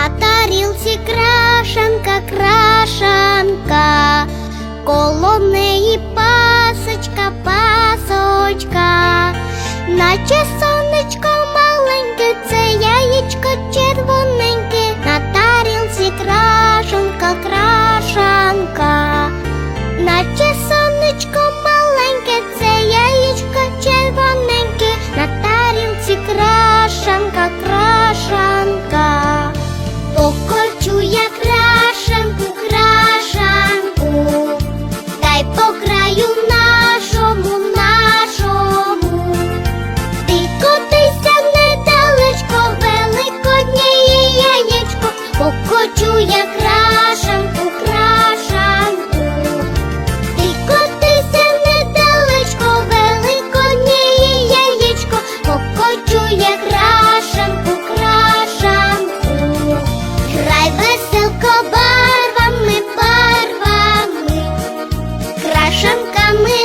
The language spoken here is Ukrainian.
На тарілці крашанка, крашанка, коло неї пасочка, пасочка, наче Гай веселко барвами, барвами, крашенками.